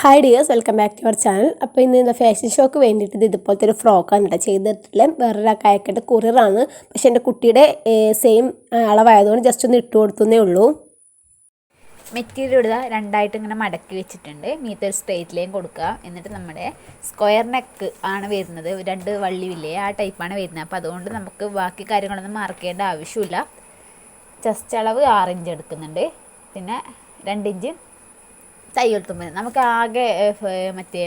Hi dears welcome back to our channel അപ്പോൾ ഇന്ന് എന്താ ഫാഷൻ ഷോക്ക് വേണ്ടിയിട്ട് ഇത് ഇതുപോലത്തെ ഒരു ഫ്രോക്കാണ് കേട്ടോ ചെയ്തിട്ടില്ല വേറൊരാൾക്ക് അയക്കേണ്ട കുറിയറാണ് പക്ഷെ എന്റെ കുട്ടിയുടെ സെയിം അളവായതുകൊണ്ട് ജസ്റ്റ് ഒന്ന് ഇട്ട് കൊടുത്തേ ഉള്ളൂ. മെറ്റീരിയൽ ഇടുക രണ്ടായിട്ട് ഇങ്ങനെ മടക്കി വെച്ചിട്ടുണ്ട്. മീത്ത ഒരു സ്ട്രേറ്റിലേയും ലൈൻ കൊടുക്കുക. എന്നിട്ട് നമ്മുടെ സ്ക്വയർ നെക്ക് ആണ് വരുന്നത്. രണ്ട് വള്ളി വള്ളിയില്ലേ ആ ടൈപ്പാണ് വരുന്നത്. അപ്പോൾ അതുകൊണ്ട് നമുക്ക് ബാക്കി കാര്യങ്ങളൊന്നും മാർക്ക് ചെയ്യേണ്ട ആവശ്യമില്ല. ചെസ്റ്റ് അളവ് ആറ് ഇഞ്ച് എടുക്കുന്നുണ്ട്. പിന്നെ രണ്ട് ഇഞ്ച് തയ്യൽ തുമ്പൽ നമുക്ക് ആകെ മറ്റേ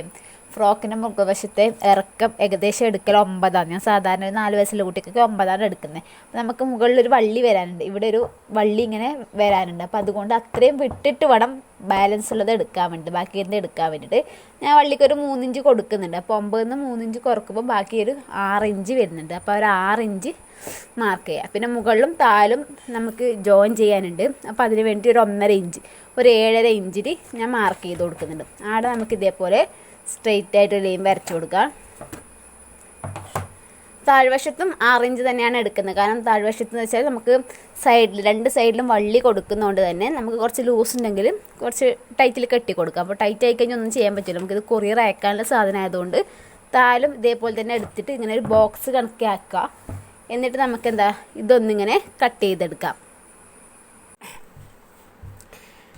ഫ്രോക്കിന്റെ മുഖവശത്തെ ഇറക്കം ഏകദേശം എടുക്കൽ ഒമ്പതാണ്. ഞാൻ സാധാരണ ഒരു നാല് വയസ്സുള്ള കുട്ടിക്കൊക്കെ ഒമ്പതാണ് എടുക്കുന്നത് അപ്പോൾ നമുക്ക് മുകളിലൊരു വള്ളി വരാനുണ്ട്. ഇവിടെ ഒരു വള്ളി ഇങ്ങനെ വരാനുണ്ട്. അപ്പോൾ അതുകൊണ്ട് അത്രയും വിട്ടിട്ട് വേണം ബാലൻസ് ഉള്ളത് എടുക്കാൻ വേണ്ടി ബാക്കി എന്ത് എടുക്കാൻ വേണ്ടിയിട്ട്. ഞാൻ വള്ളിക്ക് ഒരു മൂന്നിഞ്ച് കൊടുക്കുന്നുണ്ട്. അപ്പോൾ ഒമ്പതിൽ നിന്ന് മൂന്നിഞ്ച് കുറക്കുമ്പോൾ ബാക്കി ഒരു ആറ് ഇഞ്ച് വരുന്നുണ്ട്. അപ്പോൾ ഒരു ആറ് ഇഞ്ച് മാർക്ക് ചെയ്യുക പിന്നെ മുകളിലും താലും നമുക്ക് ജോയിൻ ചെയ്യാനുണ്ട്. അപ്പോൾ അതിന് വേണ്ടി ഒരു ഒന്നര ഇഞ്ച് ഒരു ഏഴര ഇഞ്ചിൽ ഞാൻ മാർക്ക് ചെയ്ത് കൊടുക്കുന്നുണ്ട്. ആടെ നമുക്ക് ഇതേപോലെ സ്ട്രെയിറ്റ് ആയിട്ട് ലൈൻ വരച്ചു കൊടുക്കുക. താഴ്വശത്തും ആറ് ഇഞ്ച് തന്നെയാണ് എടുക്കുന്നത്. കാരണം താഴ്വശത്ത് എന്ന് വെച്ചാൽ നമുക്ക് സൈഡിൽ രണ്ട് സൈഡിലും വള്ളി കൊടുക്കുന്നതുകൊണ്ട് തന്നെ നമുക്ക് കുറച്ച് ലൂസ് ഉണ്ടെങ്കിൽ കുറച്ച് ടൈറ്റിൽ കെട്ടി കൊടുക്കാം. അപ്പോൾ ടൈറ്റ് ആയി കഴിഞ്ഞാൽ ഒന്നും ചെയ്യാൻ പറ്റില്ല. നമുക്കിത് കൊറിയർ അയക്കാനുള്ള സാധനം ആയതുകൊണ്ട് താലും ഇതേപോലെ തന്നെ എടുത്തിട്ട് ഇങ്ങനെ ഒരു ബോക്സ് കണക്കാക്കുക. എന്നിട്ട് നമുക്ക് എന്താ ഇതൊന്നിങ്ങനെ കട്ട് ചെയ്തെടുക്കാം.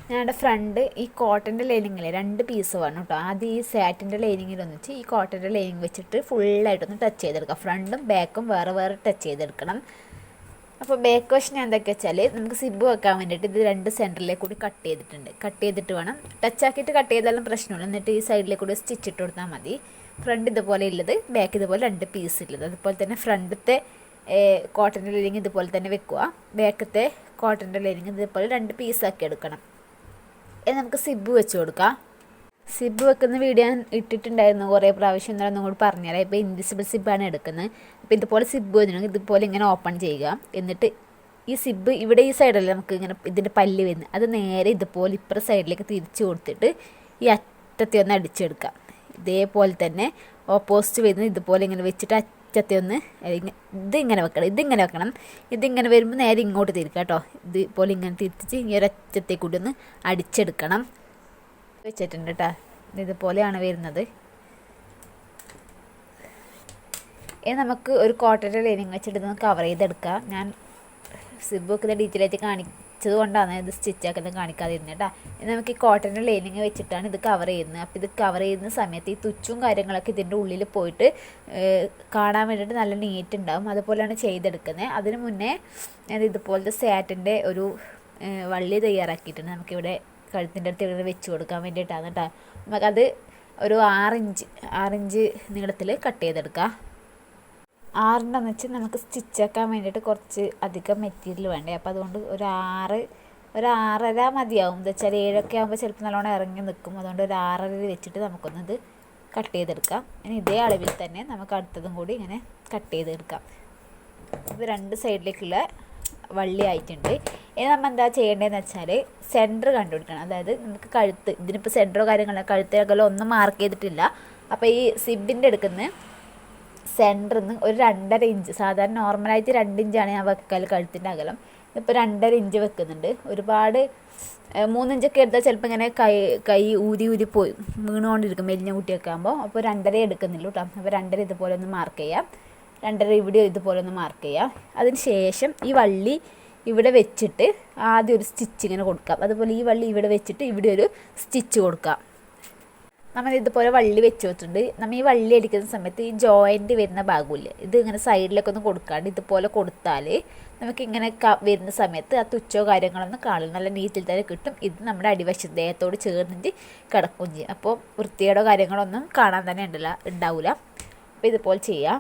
ഞങ്ങളുടെ ഫ്രണ്ട് ഈ കോട്ടന്റെ ലൈനിങ്ങിലെ രണ്ട് പീസ് വേണം കേട്ടോ ആദ്യം ഈ സാറ്റിന്റെ ലൈനിങ്ങിൽ ഒന്നിച്ച് ഈ കോട്ടന്റെ ലൈനിങ് വെച്ചിട്ട് ഫുള്ളായിട്ടൊന്ന് ടച്ച് ചെയ്തെടുക്കുക ഫ്രണ്ടും ബാക്കും വേറെ വേറെ ടച്ച് ചെയ്തെടുക്കണം. അപ്പോൾ ബാക്ക് വശം എന്തൊക്കെ വെച്ചാൽ നമുക്ക് സിബ് വെക്കാൻ വേണ്ടിയിട്ട് ഇത് രണ്ട് സെന്ററിലേക്ക് കൂടി കട്ട് ചെയ്തിട്ടുണ്ട്. കട്ട് ചെയ്തിട്ട് വേണം. ടച്ച് ആക്കിയിട്ട് കട്ട് ചെയ്താലും പ്രശ്നമില്ല. എന്നിട്ട് ഈ സൈഡിലേക്ക് കൂടി സ്റ്റിച്ച് ഇട്ട് കൊടുത്താൽ മതി. ഫ്രണ്ട് ഇതുപോലെ ഉള്ളത് ബാക്ക് ഇതുപോലെ രണ്ട് പീസ് ഉള്ളത് അതുപോലെ തന്നെ ഫ്രണ്ടത്തെ കോട്ടന്റെ ലൈനിങ് ഇതുപോലെ തന്നെ വെക്കുക. ബാക്കത്തെ കോട്ടന്റെ ലൈനിങ് ഇതുപോലെ രണ്ട് പീസാക്കി എടുക്കണം. ഇനി നമുക്ക് സിബ് വെച്ച് കൊടുക്കാം. സിബ് വെക്കുന്ന വീഡിയോ ഞാൻ ഇട്ടിട്ടുണ്ടായിരുന്നു കുറേ പ്രാവശ്യം. എന്നാലും ഒന്നും കൂടി പറഞ്ഞുതരാം. ഇപ്പോൾ ഇൻവിസിബിൾ സിബാണ് എടുക്കുന്നത്. അപ്പോൾ ഇതുപോലെ സിബ് വന്നിട്ടുണ്ടെങ്കിൽ ഇതുപോലെ ഇങ്ങനെ ഓപ്പൺ ചെയ്യുക. എന്നിട്ട് ഈ സിബ് ഇവിടെ ഈ സൈഡല്ലേ നമുക്ക് ഇങ്ങനെ ഇതിന്റെ പല്ല് വരുന്നത്. അത് നേരെ ഇതുപോലെ ഇപ്പുറ സൈഡിലേക്ക് തിരിച്ചു കൊടുത്തിട്ട് ഈ അറ്റത്തെ ഒന്ന് അടിച്ചെടുക്കാം ഇതേപോലെ തന്നെ ഓപ്പോസിറ്റ് വരുന്നത് ഇതുപോലെ ഇങ്ങനെ വെച്ചിട്ട് അറ്റത്തെ ഒന്ന് ഇതിങ്ങനെ വെക്കണം ഇതിങ്ങനെ വെക്കണം. ഇതിങ്ങനെ വരുമ്പോൾ നേരെ ഇങ്ങോട്ട് തിരിക്കുക കേട്ടോ ഇതുപോലെ ഇങ്ങനെ തിരിച്ച് ഈ ഒരു അറ്റത്തെ കൂടി ഒന്ന് അടിച്ചെടുക്കണം. വെച്ചിട്ടുണ്ട് കേട്ടോ ഇതുപോലെയാണ് വരുന്നത്. ഇനി നമുക്ക് ഒരു കോട്ടന്റെ ലൈനിങ് വെച്ചിട്ട് ഇതൊന്ന് കവർ ചെയ്തെടുക്കാം. ഞാൻ സിബ് വെക്കുന്ന ഡീറ്റെയിൽ ആയിട്ട് കാണിച്ചത് കൊണ്ടാണ് ഇത് സ്റ്റിച്ച് ആക്കുന്നത് കാണിക്കാതിരുന്നത് കേട്ടോ ഇനി നമുക്ക് ഈ കോട്ടന്റെ ലൈനിങ് വെച്ചിട്ടാണ് ഇത് കവർ ചെയ്യുന്നത്. അപ്പോൾ ഇത് കവർ ചെയ്യുന്ന സമയത്ത് ഈ തുച്ചും കാര്യങ്ങളൊക്കെ ഇതിന്റെ ഉള്ളിൽ പോയിട്ട് കാണാൻ വേണ്ടിയിട്ട് നല്ല നീറ്റ് ഉണ്ടാവും. അതുപോലെയാണ് ചെയ്തെടുക്കുന്നത്. അതിന് മുന്നേ ഞാൻ ഇതുപോലത്തെ സാറ്റിന്റെ ഒരു വള്ളി തയ്യാറാക്കിയിട്ടുണ്ട്. നമുക്കിവിടെ കഴുത്തിന്റെ അടുത്ത് ഇവിടെ വെച്ച് കൊടുക്കാൻ വേണ്ടിയിട്ടാണ് കേട്ടോ നമുക്കത് ഒരു ആറിഞ്ച് ആറിഞ്ച് നീളത്തിൽ കട്ട് ചെയ്തെടുക്കാം. ആറിന്റെന്ന് വെച്ച് നമുക്ക് സ്റ്റിച്ചാക്കാൻ വേണ്ടിയിട്ട് കുറച്ച് അധികം മെറ്റീരിയൽ വേണ്ടേ? അപ്പോൾ അതുകൊണ്ട് ഒരു ആറ് ഒരു ആറര മതിയാവും. എന്താ വെച്ചാൽ ഏഴൊക്കെ ആകുമ്പോൾ ചിലപ്പോൾ നല്ലോണം ഇറങ്ങി നിൽക്കും അതുകൊണ്ട് ഒരു ആറര വെച്ചിട്ട് നമുക്കൊന്നത് കട്ട് ചെയ്തെടുക്കാം. ഇനി ഇതേ അളവിൽ തന്നെ നമുക്ക് അടുത്തതും കൂടി ഇങ്ങനെ കട്ട് ചെയ്തെടുക്കാം. ഇത് രണ്ട് സൈഡിലേക്കുള്ള വള്ളി ആയിട്ടുണ്ട്. ഇനി നമ്മൾ എന്താ ചെയ്യേണ്ടതെന്ന് വെച്ചാൽ സെന്റർ കണ്ടുപിടിക്കണം. അതായത് നമുക്ക് കഴുത്ത് ഇതിനിപ്പോൾ സെന്ററോ കാര്യങ്ങളോ കഴുത്ത് അകലോ ഒന്നും മാർക്ക് ചെയ്തിട്ടില്ല. അപ്പോൾ ഈ സിബിന്റെ എടുക്കുന്ന സെന്ററിൽ നിന്ന് ഒരു രണ്ടര ഇഞ്ച് സാധാരണ നോർമലായിട്ട് രണ്ട് ഇഞ്ചാണ് ഞാൻ വെക്കൽ കഴുത്തിന്റെ അകലം. ഇപ്പോൾ രണ്ടര ഇഞ്ച് വെക്കുന്നുണ്ട്. ഒരുപാട് മൂന്നിഞ്ചൊക്കെ എടുത്താൽ ചിലപ്പോൾ ഇങ്ങനെ കൈ കൈ ഊരി ഊരി പോയി വീണുകൊണ്ടിരിക്കും മെലിഞ്ഞ കുട്ടിയൊക്കെ ആകുമ്പോൾ അപ്പോൾ രണ്ടര എടുക്കുന്നില്ല കേട്ടോ അപ്പോൾ രണ്ടര ഇതുപോലെ ഒന്ന് മാർക്ക് ചെയ്യാം. രണ്ടര ഇവിടെ ഇതുപോലെ ഒന്ന് മാർക്ക് ചെയ്യാം. അതിന് ശേഷം ഈ വള്ളി ഇവിടെ വെച്ചിട്ട് ആദ്യം ഒരു സ്റ്റിച്ച് ഇങ്ങനെ കൊടുക്കാം. അതുപോലെ ഈ വള്ളി ഇവിടെ വെച്ചിട്ട് ഇവിടെ ഒരു സ്റ്റിച്ച് കൊടുക്കാം. നമ്മൾ ഇതുപോലെ വള്ളി വെച്ച് വെച്ചിട്ടുണ്ട്. നമ്മൾ ഈ വള്ളി അടിക്കുന്ന സമയത്ത് ഈ ജോയിന്റ് വരുന്ന ഭാഗമില്ല ഇത് ഇങ്ങനെ സൈഡിലൊക്കെ ഒന്ന് കൊടുക്കാണ്ട് ഇതുപോലെ കൊടുത്താൽ നമുക്ക് ഇങ്ങനെ വരുന്ന സമയത്ത് ആ തുച്ചോ കാര്യങ്ങളൊന്നും കാണില്ല നല്ല നീറ്റിൽ തന്നെ കിട്ടും. ഇത് നമ്മുടെ അടിവശ ദേഹത്തോട് ചേർന്നിട്ട് കിടക്കുകയും ചെയ്യും. അപ്പോൾ വൃത്തികേടോ കാര്യങ്ങളൊന്നും കാണാൻ തന്നെ ഉണ്ടല്ല ഉണ്ടാവില്ല അപ്പോൾ ഇതുപോലെ ചെയ്യാം.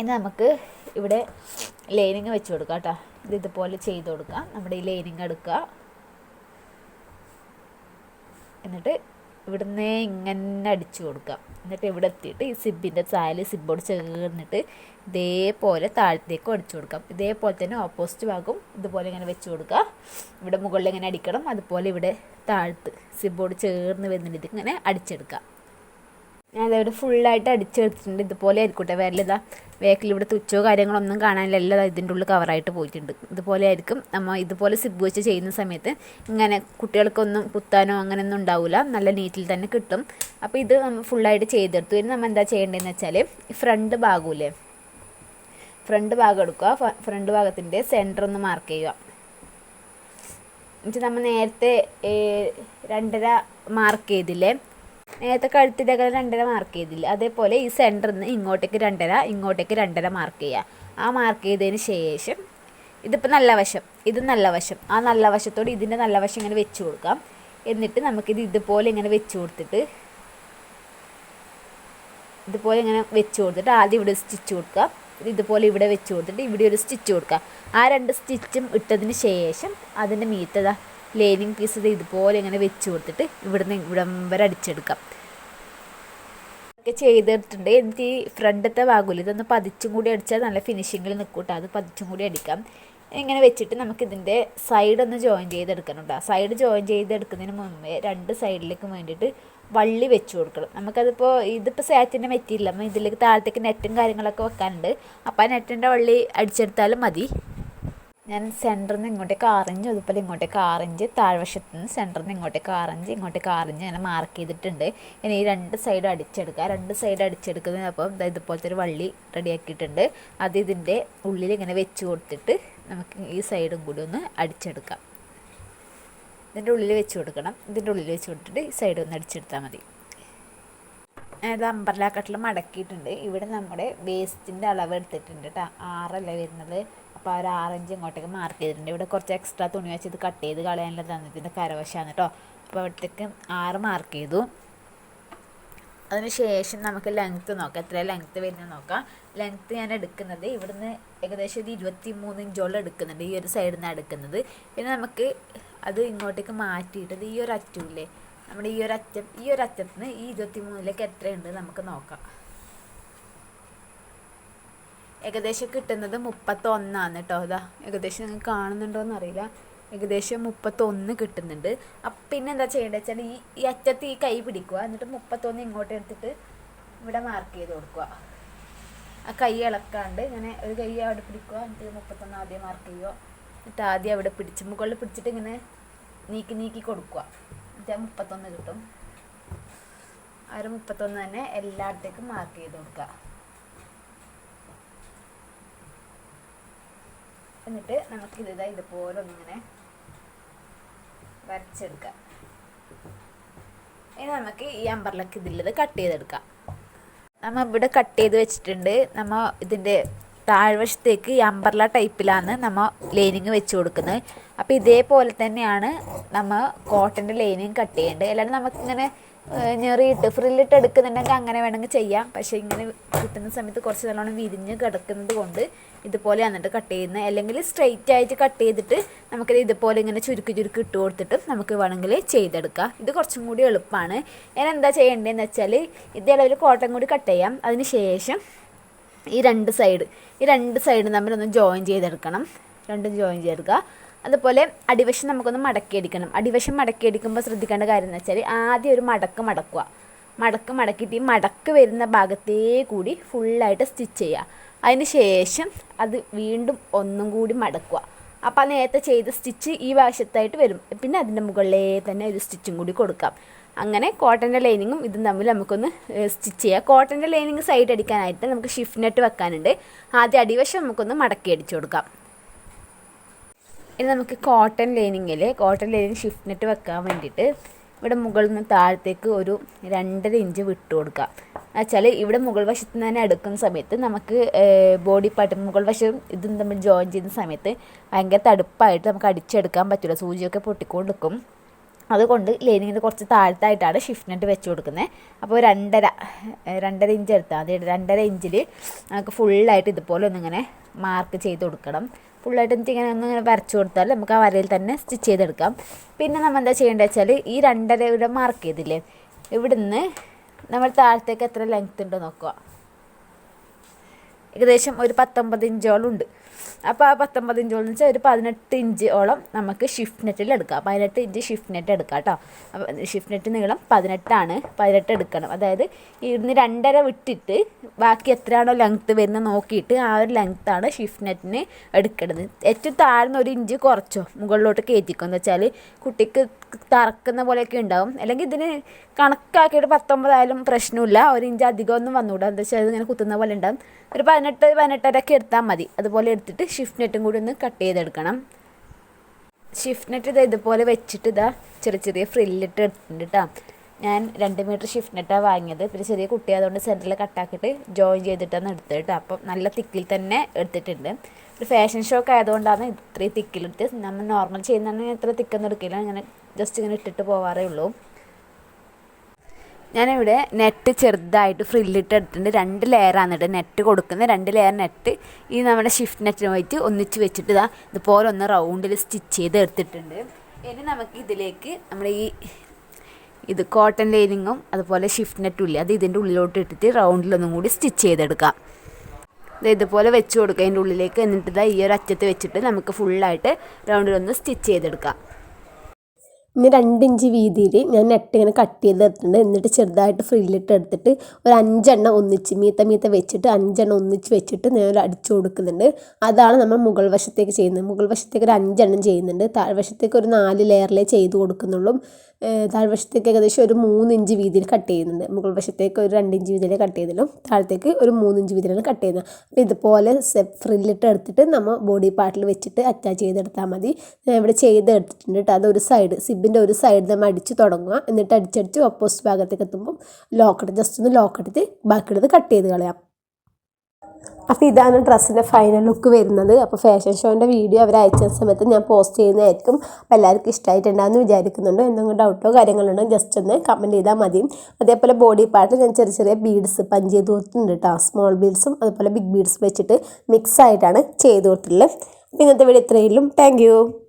ഇനി നമുക്ക് ഇവിടെ ലൈനിങ് വെച്ച് കൊടുക്കാം കേട്ടോ. ഇത് ഇതുപോലെ ചെയ്ത് കൊടുക്കാം. നമ്മുടെ ഈ ലൈനിങ് എടുക്കുക. എന്നിട്ട് ഇവിടുന്ന് ഇങ്ങനെ അടിച്ചു കൊടുക്കാം. എന്നിട്ട് ഇവിടെ എത്തിയിട്ട് ഈ സിബിന്റെ ചായൽ സിബോട് ചേർന്നിട്ട് ഇതേപോലെ താഴത്തേക്കും അടിച്ചു കൊടുക്കാം. ഇതേപോലെ തന്നെ ഓപ്പോസിറ്റ് ഭാഗം ഇതുപോലെ ഇങ്ങനെ വെച്ച് കൊടുക്കുക. ഇവിടെ മുകളിൽ ഇങ്ങനെ അടിക്കണം. അതുപോലെ ഇവിടെ താഴത്ത് സിബോട് ചേർന്ന് വരുന്ന രീതിക്ക് ഇങ്ങനെ അടിച്ചെടുക്കാം ഞാൻ അതവിടെ ഫുള്ളായിട്ട് അടിച്ചെടുത്തിട്ടുണ്ട് ഇതുപോലെ ആയിരിക്കട്ടെ. വിരലിതാ വേക്കിൽ ഇവിടെ തുച്ചോ കാര്യങ്ങളൊന്നും കാണാനില്ല. എല്ലാം ഇതിന്റെ ഉള്ളിൽ കവറായിട്ട് പോയിട്ടുണ്ട്. ഇതുപോലെ ആയിരിക്കും. നമ്മൾ ഇതുപോലെ സിബ് വെച്ച് ചെയ്യുന്ന സമയത്ത് ഇങ്ങനെ കുട്ടികൾക്കൊന്നും കുത്താനോ അങ്ങനെയൊന്നും ഉണ്ടാവില്ല നല്ല നീറ്റിൽ തന്നെ കിട്ടും. അപ്പോൾ ഇത് നമ്മൾ ഫുള്ളായിട്ട് ചെയ്തെടുത്തു. ഇനി നമ്മൾ എന്താ ചെയ്യേണ്ടതെന്ന് വെച്ചാൽ ഫ്രണ്ട് ഭാഗമില്ലേ ഫ്രണ്ട് ഭാഗം എടുക്കുക. ഫ്രണ്ട് ഭാഗത്തിന്റെ സെന്റർ ഒന്ന് മാർക്ക് ചെയ്യുക. എന്നിട്ട് നമ്മൾ നേരത്തെ രണ്ടര മാർക്ക് ചെയ്തില്ലേ? നേരത്തെ കഴുത്തിന്റെ രണ്ടര മാർക്ക് ചെയ്തില്ല? അതേപോലെ ഈ സെന്ററിൽ നിന്ന് ഇങ്ങോട്ടേക്ക് രണ്ടര ഇങ്ങോട്ടേക്ക് രണ്ടര മാർക്ക് ചെയ്യുക ആ മാർക്ക് ചെയ്തതിന് ശേഷം ഇതിപ്പോൾ നല്ല വശം ഇത് നല്ല വശം. ആ നല്ല വശത്തോട് ഇതിന്റെ നല്ല വശം ഇങ്ങനെ വെച്ച് കൊടുക്കാം. എന്നിട്ട് നമുക്കിത് ഇതുപോലെ ഇങ്ങനെ വെച്ച് കൊടുത്തിട്ട് ഇതുപോലെ ഇങ്ങനെ വെച്ച് കൊടുത്തിട്ട് ആദ്യം ഇവിടെ സ്റ്റിച്ച് കൊടുക്കുക. ഇത് ഇതുപോലെ ഇവിടെ വെച്ച് കൊടുത്തിട്ട് ഇവിടെ ഒരു സ്റ്റിച്ച് കൊടുക്കുക. ആ രണ്ട് സ്റ്റിച്ചും ഇട്ടതിന് ശേഷം അതിന്റെ മീത്തത ലൈനിങ് പീസ് ഇത് ഇതുപോലെ ഇങ്ങനെ വെച്ച് കൊടുത്തിട്ട് ഇവിടുന്ന് ഇവിടം വരെ അടിച്ചെടുക്കാം. ഒക്കെ ചെയ്തെടുത്തിട്ടുണ്ട് എന്നിട്ട് ഈ ഫ്രണ്ടത്തെ ഭാഗമില്ല ഇതൊന്ന് പതിച്ചും കൂടി അടിച്ചാൽ നല്ല ഫിനിഷിങ്ങിൽ നിൽക്കൂട്ടോ അത് പതിച്ചും കൂടി അടിക്കാം. ഇങ്ങനെ വെച്ചിട്ട് നമുക്കിതിന്റെ സൈഡൊന്ന് ജോയിൻ ചെയ്തെടുക്കണുണ്ടോ സൈഡ് ജോയിൻ ചെയ്തെടുക്കുന്നതിന് മുമ്പേ രണ്ട് സൈഡിലേക്ക് വേണ്ടിയിട്ട് വള്ളി വെച്ച് കൊടുക്കണം. നമുക്കതിപ്പോൾ ഇതിപ്പോൾ സാറ്റിന്റെ മെറ്റീരിയൽ. ഇതിലേക്ക് താഴത്തേക്ക് നെറ്റും കാര്യങ്ങളൊക്കെ വെക്കാനുണ്ട്. അപ്പോൾ ആ നെറ്റിന്റെ വള്ളി അടിച്ചെടുത്താലും മതി. ഞാൻ സെന്ററിൽ നിന്ന് ഇങ്ങോട്ടേക്ക് ആറഞ്ച് അതുപോലെ ഇങ്ങോട്ടേക്ക് ആറഞ്ച് താഴ്വശത്ത് നിന്ന് സെന്ററിൽ നിന്ന് ഇങ്ങോട്ടേക്ക് ആറഞ്ച് ഇങ്ങോട്ടേക്ക് ആറഞ്ച് ഞാൻ മാർക്ക് ചെയ്തിട്ടുണ്ട്. ഇനി ഈ രണ്ട് സൈഡ് അടിച്ചെടുക്കുക. രണ്ട് സൈഡ് അടിച്ചെടുക്കുന്നതിന് അപ്പം ഇതുപോലത്തെ ഒരു വള്ളി റെഡിയാക്കിയിട്ടുണ്ട് അത് ഇതിന്റെ ഉള്ളിൽ ഇങ്ങനെ വെച്ച് കൊടുത്തിട്ട് നമുക്ക് ഈ സൈഡും കൂടി ഒന്ന് അടിച്ചെടുക്കാം. ഇതിന്റെ ഉള്ളിൽ വെച്ച് കൊടുക്കണം. ഇതിന്റെ ഉള്ളിൽ വെച്ച് കൊടുത്തിട്ട് ഈ സൈഡ് ഒന്ന് അടിച്ചെടുത്താൽ മതി. ഇത് അമ്പർലാക്കട്ടിൽ കട്ടിൽ മടക്കിയിട്ടുണ്ട്. ഇവിടെ നമ്മുടെ വേസ്റ്റിന്റെ അളവ് എടുത്തിട്ടുണ്ട് കേട്ടോ ആറല്ല വരുന്നത്? അപ്പോൾ ആ ഒരു ആറഞ്ച് ഇങ്ങോട്ടേക്ക് മാർക്ക് ചെയ്തിട്ടുണ്ട്. ഇവിടെ കുറച്ച് എക്സ്ട്രാ തുണി വെച്ച് ഇത് കട്ട് ചെയ്ത് കളയാനുള്ള തന്നിട്ടുണ്ട് കരവശമാണ് കേട്ടോ അപ്പോൾ അവിടത്തേക്ക് ആറ് മാർക്ക് ചെയ്തു. അതിന് ശേഷം നമുക്ക് ലെങ്ത്ത് നോക്കാം. എത്ര ലെങ്ത്ത് വരുന്നത് നോക്കാം. ലെങ്ത്ത് ഞാൻ എടുക്കുന്നത് ഇവിടുന്ന് ഏകദേശം ഒരു ഇരുപത്തി മൂന്ന് ഇഞ്ചോളം എടുക്കുന്നുണ്ട്. ഈ ഒരു സൈഡിൽ നിന്ന് എടുക്കുന്നത്. പിന്നെ നമുക്ക് അത് ഇങ്ങോട്ടേക്ക് മാറ്റിയിട്ടത് ഈ ഒരു അറ്റമില്ലേ നമ്മുടെ ഈ ഒരു അറ്റം ഈ ഒരു അറ്റത്തിന് ഈ ഇരുപത്തി മൂന്നിലേക്ക് എത്രയുണ്ട് നമുക്ക് നോക്കാം. ഏകദേശം കിട്ടുന്നത് മുപ്പത്തൊന്നാണ് കേട്ടോ അതാ ഏകദേശം നിങ്ങൾക്ക് കാണുന്നുണ്ടോ എന്നറിയില്ല. ഏകദേശം മുപ്പത്തൊന്ന് കിട്ടുന്നുണ്ട്. അപ്പം പിന്നെ എന്താ ചെയ്യേണ്ടത് വെച്ചാൽ ഈ ഈ അറ്റത്ത് ഈ കൈ പിടിക്കുക. എന്നിട്ട് മുപ്പത്തൊന്ന് ഇങ്ങോട്ട് എടുത്തിട്ട് ഇവിടെ മാർക്ക് ചെയ്ത് കൊടുക്കുക. ആ കൈ ഇളക്കാണ്ട് ഇങ്ങനെ ഒരു കൈ അവിടെ പിടിക്കുക. എന്നിട്ട് മുപ്പത്തൊന്ന് ആദ്യം മാർക്ക് ചെയ്യുക. എന്നിട്ട് ആദ്യം അവിടെ പിടിച്ച് മുകളിൽ പിടിച്ചിട്ട് ഇങ്ങനെ നീക്കി നീക്കി കൊടുക്കുക. എന്നിട്ട് മുപ്പത്തൊന്ന് കിട്ടും. ആ ഒരു മുപ്പത്തൊന്ന് തന്നെ എല്ലായിടത്തേക്കും മാർക്ക് ചെയ്ത് കൊടുക്കുക. എന്നിട്ട് നമുക്ക് ഇത് ഇതാ ഇതുപോലെ ഒന്നിങ്ങനെ വരച്ചെടുക്കാം. ഇനി നമുക്ക് ഈ അമ്പർലക്ക് ഇതിലത് കട്ട് ചെയ്തെടുക്കാം. നമ്മൾ ഇവിടെ കട്ട് ചെയ്ത് വെച്ചിട്ടുണ്ട്. നമ്മൾ ഇതിന്റെ താഴ്വശത്തേക്ക് ഈ അമ്പർല ടൈപ്പിലാണ് നമ്മൾ ലൈനിങ് വെച്ച് കൊടുക്കുന്നത്. അപ്പോൾ ഇതേപോലെ തന്നെയാണ് നമ്മൾ കോട്ടന്റെ ലൈനിങ് കട്ട് ചെയ്യേണ്ടത്. അല്ലാണ്ട് നമുക്കിങ്ങനെ ഞെറിയിട്ട് ഫ്രില്ലിട്ട് എടുക്കുന്നുണ്ടെങ്കിൽ അങ്ങനെ വേണമെങ്കിൽ ചെയ്യാം. പക്ഷേ ഇങ്ങനെ കിട്ടുന്ന സമയത്ത് കുറച്ച് നല്ലോണം വിരിഞ്ഞ് കിടക്കുന്നത് കൊണ്ട് ഇതുപോലെ എന്നിട്ട് കട്ട് ചെയ്യുന്നത് അല്ലെങ്കിൽ സ്ട്രെയിറ്റ് ആയിട്ട് കട്ട് ചെയ്തിട്ട് നമുക്കിത് ഇതുപോലെ ഇങ്ങനെ ചുരുക്കി ചുരുക്കി ഇട്ട് കൊടുത്തിട്ട് നമുക്ക് വേണമെങ്കിൽ ചെയ്തെടുക്കാം. ഇത് കുറച്ചും കൂടി എളുപ്പമാണ്. ഞാൻ എന്താ ചെയ്യേണ്ടതെന്ന് വെച്ചാൽ ഇതേ അളവിൽ കോട്ടൺ കൂടി കട്ട് ചെയ്യാം. അതിന് ശേഷം ഈ രണ്ട് സൈഡ് ഈ രണ്ട് സൈഡ് തമ്മിലൊന്ന് ജോയിൻ ചെയ്തെടുക്കണം. രണ്ടും ജോയിൻ ചെയ്തെടുക്കുക. അതുപോലെ അടിവശം നമുക്കൊന്ന് മടക്കിയെടുക്കണം. അടിവശം മടക്കിയെടുക്കുമ്പോൾ ശ്രദ്ധിക്കേണ്ട കാര്യം എന്ന് വെച്ചാൽ ആദ്യം ഒരു മടക്ക് മടക്കുക. മടക്ക് മടക്കിയിട്ട് ഈ മടക്ക് വരുന്ന ഭാഗത്തേ കൂടി ഫുള്ളായിട്ട് സ്റ്റിച്ച് ചെയ്യുക. അതിന് ശേഷം അത് വീണ്ടും ഒന്നും കൂടി മടക്കുക. അപ്പോൾ നേരത്തെ ചെയ്ത സ്റ്റിച്ച് ഈ വശത്തായിട്ട് വരും. പിന്നെ അതിന്റെ മുകളിലേ തന്നെ ഒരു സ്റ്റിച്ചും കൂടി കൊടുക്കാം. അങ്ങനെ കോട്ടന്റെ ലൈനിങ്ങും ഇതും തമ്മിൽ നമുക്കൊന്ന് സ്റ്റിച്ച് ചെയ്യാം. കോട്ടന്റെ ലൈനിങ് സൈഡ് അടിക്കാനായിട്ട് നമുക്ക് ഷിഫ്റ്റ് നെറ്റ് വെക്കാനുണ്ട്. ആദ്യം അടിവശം നമുക്കൊന്ന് മടക്കി അടിച്ചു കൊടുക്കാം. ഇനി നമുക്ക് കോട്ടൺ ലൈനിങ്ങിൽ കോട്ടൺ ലൈനിങ് ഷിഫ്റ്റ് നെറ്റ് വെക്കാൻ വേണ്ടിയിട്ട് ഇവിടെ മുകളിൽ നിന്ന് താഴത്തേക്ക് ഒരു രണ്ടര ഇഞ്ച് വിട്ട് കൊടുക്കാം. വെച്ചാൽ ഇവിടെ മുകൾ വശത്ത് നിന്ന് തന്നെ എടുക്കുന്ന സമയത്ത് നമുക്ക് ബോഡി പാർട്ട് മുകൾ വശം ഇതും തമ്മിൽ ജോയിൻ ചെയ്യുന്ന സമയത്ത് ഭയങ്കര തടുപ്പായിട്ട് നമുക്ക് അടിച്ചെടുക്കാൻ പറ്റില്ല സൂചിയൊക്കെ പൊട്ടിക്കൊണ്ടിരിക്കും. അതുകൊണ്ട് ലൈനിങ്ങിന് കുറച്ച് താഴത്തായിട്ടാണ് ഷിഫ്റ്റ് വെച്ച് കൊടുക്കുന്നത്. അപ്പോൾ രണ്ടര രണ്ടര ഇഞ്ച് എടുത്താൽ മതി. രണ്ടര ഇഞ്ചിൽ നമുക്ക് ഫുള്ളായിട്ട് ഇതുപോലെ ഒന്നിങ്ങനെ മാർക്ക് ചെയ്ത് കൊടുക്കണം. ഫുള്ളായിട്ട് എന്നിട്ട് ഇങ്ങനെ ഒന്ന് വരച്ചു കൊടുത്താൽ നമുക്ക് ആ വരയിൽ തന്നെ സ്റ്റിച്ച് ചെയ്തെടുക്കാം. പിന്നെ നമ്മൾ എന്താ ചെയ്യേണ്ടത് വെച്ചാൽ ഈ രണ്ടര ഇവിടെ മാർക്ക് ചെയ്തില്ലേ? ഇവിടുന്ന് നമ്മൾ താഴത്തേക്ക് എത്ര ലെങ്ത് ഉണ്ടോ നോക്കുക. ഏകദേശം ഒരു പത്തൊമ്പത് ഇഞ്ചോളം ഉണ്ട്. അപ്പോൾ ആ പത്തൊമ്പത് ഇഞ്ചോളം വെച്ചാൽ ഒരു പതിനെട്ട് ഇഞ്ചോളം നമുക്ക് ഷിഫ്റ്റ് നെറ്റിൽ എടുക്കാം. പതിനെട്ട് ഇഞ്ച് ഷിഫ്റ്റ് നെറ്റ് എടുക്കാം കേട്ടോ ഷിഫ്റ്റ് നെറ്റ് നീളം പതിനെട്ടാണ്. പതിനെട്ട് എടുക്കണം. അതായത് ഇവിടുന്ന് രണ്ടര വിട്ടിട്ട് ബാക്കി എത്രയാണോ ലെങ്ത്ത് വരുന്നത് നോക്കിയിട്ട് ആ ഒരു ലെങ്ത്താണ് ഷിഫ്റ്റ് നെറ്റിന് എടുക്കേണ്ടത്. ഏറ്റവും താഴ്ന്ന ഒരു ഇഞ്ച് കുറച്ചോ മുകളിലോട്ട് കയറ്റിക്കോ. എന്ന് വെച്ചാൽ കുട്ടിക്ക് തറക്കുന്ന പോലെയൊക്കെ ഉണ്ടാവും. അല്ലെങ്കിൽ ഇതിന് കണക്കാക്കിയിട്ട് പത്തൊമ്പതായാലും പ്രശ്നമില്ല. ഒരു ഇഞ്ച് അധികം ഒന്നും വന്നുകൂടാ എന്താ വെച്ചാൽ ഇങ്ങനെ കുത്തുന്ന പോലെ ഉണ്ടാവും. ഒരു പതിനെട്ട് പതിനെട്ടരൊക്കെ എടുത്താൽ മതി. അതുപോലെ എടുത്തിട്ട് ഷിഫ്റ്റ് നെറ്റും കൂടി ഒന്ന് കട്ട് ചെയ്തെടുക്കണം. ഷിഫ്റ്റ് നെറ്റ് ഇത് ഇതുപോലെ വെച്ചിട്ട് ഇതാ ചെറിയ ചെറിയ ഫ്രില്ലിട്ട് എടുത്തിട്ടുണ്ട് കേട്ടോ ഞാൻ രണ്ട് മീറ്റർ ഷിഫ്റ്റ് നെറ്റാണ് വാങ്ങിയത്. പിന്നെ ചെറിയ കുട്ടിയായതുകൊണ്ട് സെന്ററിൽ കട്ടാക്കിയിട്ട് ജോയിൻ ചെയ്തിട്ടാണ് എടുത്തത് കേട്ടോ അപ്പം നല്ല തിക്കിൽ തന്നെ എടുത്തിട്ടുണ്ട്. ഒരു ഫാഷൻ ഷോക്ക് ആയതുകൊണ്ടാണ് ഇത്രയും തിക്കിലെടുത്ത് നമ്മൾ നോർമൽ ചെയ്യുന്നതാണ് ഇത്ര തിക്കൊന്നും എടുക്കില്ല. ഞാൻ ജസ്റ്റ് ഇങ്ങനെ ഇട്ടിട്ട് പോവാറേ ഉള്ളൂ. ഞാനിവിടെ നെറ്റ് ചെറുതായിട്ട് ഫ്രില്ലിട്ട് എടുത്തിട്ടുണ്ട്. രണ്ട് ലെയറാണ് കേട്ടോ നെറ്റ് കൊടുക്കുന്നത്. രണ്ട് ലെയർ നെറ്റ് ഈ നമ്മുടെ ഷിഫ്റ്റ് നെറ്റിന് പോയിട്ട് ഒന്നിച്ച് വെച്ചിട്ട് ഇതാ ഇതുപോലെ ഒന്ന് റൗണ്ടിൽ സ്റ്റിച്ച് ചെയ്ത് എടുത്തിട്ടുണ്ട്. ഇനി നമുക്ക് ഇതിലേക്ക് നമ്മുടെ ഈ ഇത് കോട്ടൺ ലൈനിങ്ങും അതുപോലെ ഷിഫ്റ്റ് നെറ്റും ഇല്ല അത് ഇതിന്റെ ഉള്ളിലോട്ട് ഇട്ടിട്ട് റൗണ്ടിലൊന്നും കൂടി സ്റ്റിച്ച് ചെയ്തെടുക്കാം. ഇത് ഇതുപോലെ വെച്ച് കൊടുക്കുക അതിന്റെ ഉള്ളിലേക്ക് എന്നിട്ട് ഇതാ ഈ ഒരു അറ്റത്ത് വെച്ചിട്ട് നമുക്ക് ഫുള്ളായിട്ട് റൗണ്ടിലൊന്ന് സ്റ്റിച്ച് ചെയ്തെടുക്കാം. ഇനി രണ്ടിഞ്ച് വീതിയിൽ ഞാൻ നെറ്റ് ഇങ്ങനെ കട്ട് ചെയ്ത് എടുത്തിട്ടുണ്ട് എന്നിട്ട് ചെറുതായിട്ട് ഫ്രില്ലിട്ട് എടുത്തിട്ട് ഒരു അഞ്ചെണ്ണം ഒന്നിച്ച് മീത്ത മീത്ത വെച്ചിട്ട് അഞ്ചെണ്ണം ഒന്നിച്ച് വെച്ചിട്ട് ഞാൻ അടിച്ചു കൊടുക്കുന്നുണ്ട്. അതാണ് നമ്മൾ മുകൾ വശത്തേക്ക് ചെയ്യുന്നത്. മുകൾ വശത്തേക്ക് ഒരു അഞ്ചെണ്ണം ചെയ്യുന്നുണ്ട്. താഴ്വശത്തേക്ക് ഒരു നാല് ലെയറിലേ ചെയ്ത് കൊടുക്കുന്നുള്ളൂ. താഴ്വശത്തേക്ക് ഏകദേശം ഒരു മൂന്ന് ഇഞ്ച് വീതിയിൽ കട്ട് ചെയ്യുന്നുണ്ട്. മുകൾ വശത്തേക്ക് ഒരു രണ്ട് ഇഞ്ച് വീതിയിൽ കട്ട് ചെയ്തിട്ടും താഴത്തേക്ക് ഒരു മൂന്ന് ഇഞ്ച് വീതിയിലാണ് കട്ട് ചെയ്യുന്നത്. അപ്പോൾ ഇതുപോലെ ഫ്രില്ലിട്ട് എടുത്തിട്ട് നമ്മൾ ബോഡി പാർട്ടിൽ വെച്ചിട്ട് അറ്റാച്ച് ചെയ്തെടുത്താൽ മതി. ഞാൻ ഇവിടെ ചെയ്തെടുത്തിട്ടുണ്ട് കേട്ടോ അതൊരു സൈഡ് സിബിന്റെ ഒരു സൈഡ് നമ്മൾ അടിച്ച് തുടങ്ങുക. എന്നിട്ട് അടിച്ചടിച്ച് ഓപ്പോസിറ്റ് ഭാഗത്തേക്ക് എത്തുമ്പോൾ ലോക്കെടുത്ത് ജസ്റ്റ് ഒന്ന് ലോക്കെടുത്ത് ബാക്കിയുള്ളത് കട്ട് ചെയ്ത് കളയാം. അപ്പോൾ ഇതാണ് ഡ്രസ്സിന്റെ ഫൈനൽ ലുക്ക് വരുന്നത്. അപ്പോൾ ഫാഷൻ ഷോന്റെ വീഡിയോ അവർ അയച്ച സമയത്ത് ഞാൻ പോസ്റ്റ് ചെയ്യുന്നതായിരിക്കും. അപ്പോൾ എല്ലാവർക്കും ഇഷ്ടമായിട്ടുണ്ടാകുമെന്ന് വിചാരിക്കുന്നുണ്ട്. എന്തെങ്കിലും ഡൗട്ടോ കാര്യങ്ങളുണ്ടോ ജസ്റ്റ് ഒന്ന് കമന്റ് ചെയ്താൽ മതി. അതേപോലെ ബോഡി പാർട്ടിൽ ഞാൻ ചെറിയ ചെറിയ ബീഡ്സ് പഞ്ച് ചെയ്ത് കൊടുത്തിട്ടുണ്ട് കേട്ടോ സ്മോൾ ബീഡ്സും അതുപോലെ ബിഗ് ബീഡ്സ് വെച്ചിട്ട് മിക്സ് ആയിട്ടാണ് ചെയ്ത് കൊടുത്തിട്ടുള്ളത്. അപ്പോൾ ഇന്നത്തെ വീഡിയോ ഇത്രയും താങ്ക്